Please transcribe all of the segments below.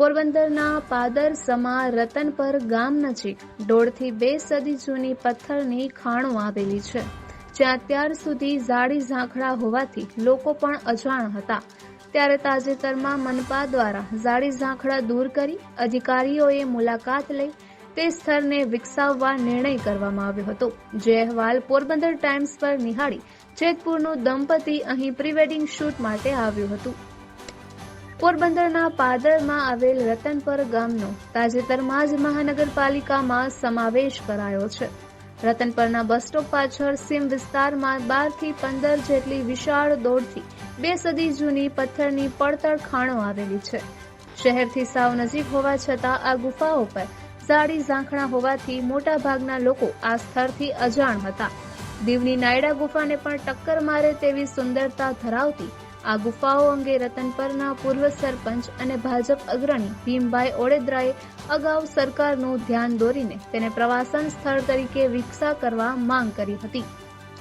પોરબંદરના પાદર સમા રતનપર ગામ નજીક દોઢથી બે સદી જૂની પથ્થરની ખાણો આવેલી છે. જ્યાં અત્યાર સુધી ઝાડી ઝાંખડા હોવાથી લોકો પણ અજાણ હતા. ત્યારે તાજેતરમાં મનપા દ્વારા ઝાડી ઝાંખડા દૂર કરી અધિકારીઓએ મુલાકાત લઈ તે સ્થળને વિકસાવવા નિર્ણય કરવામાં આવ્યો હતો. જે અહેવાલ પોરબંદર ટાઈમ્સ પર નિહાળી જેતપુરનું દંપતી અહીં પ્રી શૂટ માટે આવ્યું હતું. પોરબંદરના પાદરમાં આવેલ રતનપર ગામનો તાજેતરમાં જ મહાનગરપાલિકામાં સમાવેશ કરાયો છે. રતનપરના બસ સ્ટોપ પાછળ સીમ વિસ્તારમાં બારથી પંદર જેટલી વિશાળ દોડથી બે સદી જૂની પથ્થરની પડતળ ખાણો આવેલી છે. શહેરથી સાવ નજીક હોવા છતાં આ ગુફાઓ પર ઝાડી ઝાંખણા હોવાથી મોટા ભાગના લોકો આ સ્થળથી અજાણ હતા. દીવની નાયડા ગુફાને પણ ટક્કર મારે તેવી સુંદરતા ધરાવતી આ ગુફાઓ અંગે રતનપરના પૂર્વ સરપંચ અને ભાજપ અગ્રણી ભીમભાઈ ઓડેદરાએ અગાઉ સરકારનું ધ્યાન દોરીને તેને પ્રવાસન સ્થળ તરીકે વિકસા કરવા માંગ કરી હતી.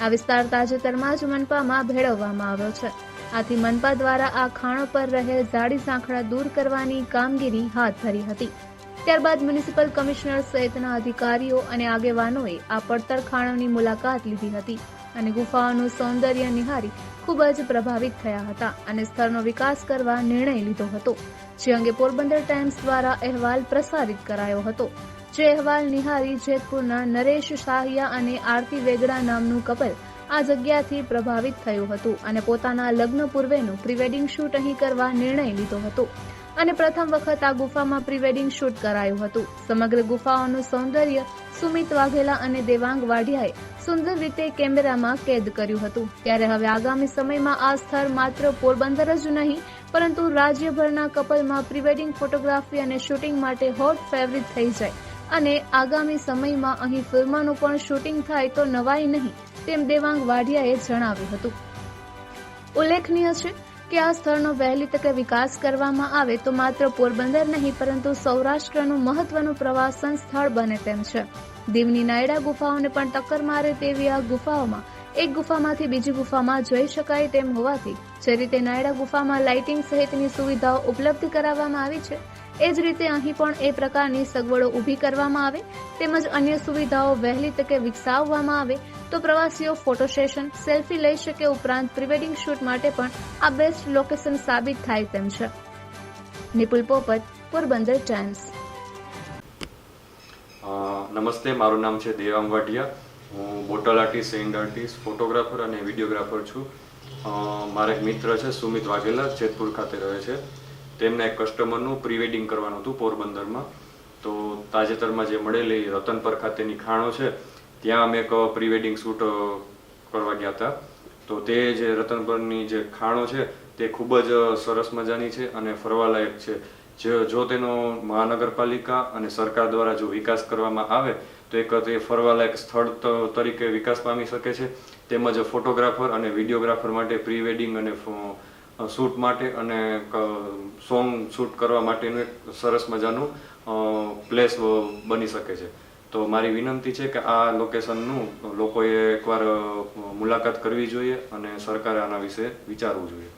આ વિસ્તાર તાજેતરમાં જ મનપામાં ભેળવવામાં આવ્યો છે. આથી મનપા દ્વારા આ ખાણો પર રહેલ જાડી ઝાંખડા દૂર કરવાની કામગીરી હાથ ધરી હતી. ત્યારબાદ મ્યુનિસિપલ કમિશનર સહિતના અધિકારીઓ અને આગેવાનોએ આ પડતર ખાણોની મુલાકાત લીધી હતી. અને ગુફાઓનું સૌંદર્ય નિહારી ખૂબ જ પ્રભાવિત થયા હતા અને સ્થળનો વિકાસ કરવા નિર્ણય લીધો હતો, જે અંગે પોરબંદર ટાઈમ્સ દ્વારા અહેવાલ પ્રસારિત કરાયો હતો. જે અહેવાલ નિહારી જેતપુરના નરેશ શાહિયા અને આરતી વેગડા નામનું કપલ આ જગ્યાથી પ્રભાવિત થયું હતું અને પોતાના લગ્ન પૂર્વેનું પ્રીવેડિંગ શૂટ અહીં કરવા નિર્ણય લીધો હતો. અને પ્રથમ વખત આ ગુફામાં પ્રીવેડિંગ શૂટ કરાયું હતું. સમગ્ર ગુફાઓનું સૌંદર્ય સુમિત વાઘેલા અને દેવાંગ વાઢિયાએ સુંદર રીતે કેમેરામાં કેદ કર્યું હતું. ત્યારે હવે આગામી સમયમાં આ સ્થળ માત્ર પોરબંદર જ નહીં, પરંતુ રાજ્યભરના કપલમાં પ્રીવેડિંગ ફોટોગ્રાફી અને શૂટિંગ માટે હોટ ફેવરિટ થઈ જાય. અને આગામી સમયમાં અહીં ફિલ્મનું પણ શૂટિંગ થાય તો નવાઈ નહીં, તેમ દેવાંગ વાઢિયાએ જણાવ્યું હતું. ઉલ્લેખનીય છે કે આ સ્થળનો વહેલી તકે વિકાસ કરવામાં આવે તો માત્ર પોરબંદર નહીં, પરંતુ સૌરાષ્ટ્રનું મહત્વનું પ્રવાસન સ્થળ બને તેમ છે. દીવની નાયડા ગુફાઓને પણ ટક્કર મારે તેવી આ ગુફાઓમાં. એક ગુફામાંથી બીજી ગુફામાં જઈ શકાય તેમ હોવાથી, જે રીતે નાયડા ગુફામાં લાઇટિંગ સહિતની સુવિધાઓ ઉપલબ્ધ કરાવવામાં આવી છે એ જ રીતે અહીં પણ એ પ્રકારની સગવડો ઊભી કરવામાં આવે, તેમજ અન્ય સુવિધાઓ વહેલી તકે વિકસાવવામાં આવે, તો પ્રવાસીઓ ફોટો સેશન, સેલ્ફી લઈ શકે ઉપરાંત પ્રિવેડિંગ શૂટ માટે પણ આ બેસ્ટ લોકેશન સાબિત થાય તેમ છે. નિપુલ પોપટ, પોરબંદર ટાઈમ્સ. નમસ્તે, મારું નામ છે દેવાંગ વાઢિયા. હું bottle artist sand artist, photographer અને વિડીયોગ્રાફર છું. મારા એક મિત્ર છે, સુમિત વાઘેલા, જેતપુર ખાતે રહે છે. તેમને એક કસ્ટમરનું પ્રિવેડિંગ કરવાનું હતું પોરબંદરમાં. તો તાજેતરમાં જે મળેલી રતનપર ખાતેની ખાણો છે, ત્યાં અમે એક પ્રિવેડિંગ શૂટ કરવા ગયા હતા. તો તે જે રતનપરની જે ખાણો છે, તે ખૂબ જ સરસ મજાની છે અને ફરવાલાયક છે. જે, જો તેનો મહાનગરપાલિકા અને સરકાર દ્વારા જો વિકાસ કરવામાં આવે, તો એક તે ફરવાલાયક સ્થળ તરીકે વિકાસ પામી શકે છે. તેમજ ફોટોગ્રાફર અને વિડીયોગ્રાફર માટે પ્રી વેડિંગ અને શૂટ માટે અને સોંગ શૂટ કરવા માટેનું એક સરસ મજાનું પ્લેસ બની શકે છે. તો મારી વિનંતી છે કે આ લોકેશનનું લોકોએ એકવાર મુલાકાત કરવી જોઈએ અને સરકારે આના વિશે વિચારવું જોઈએ.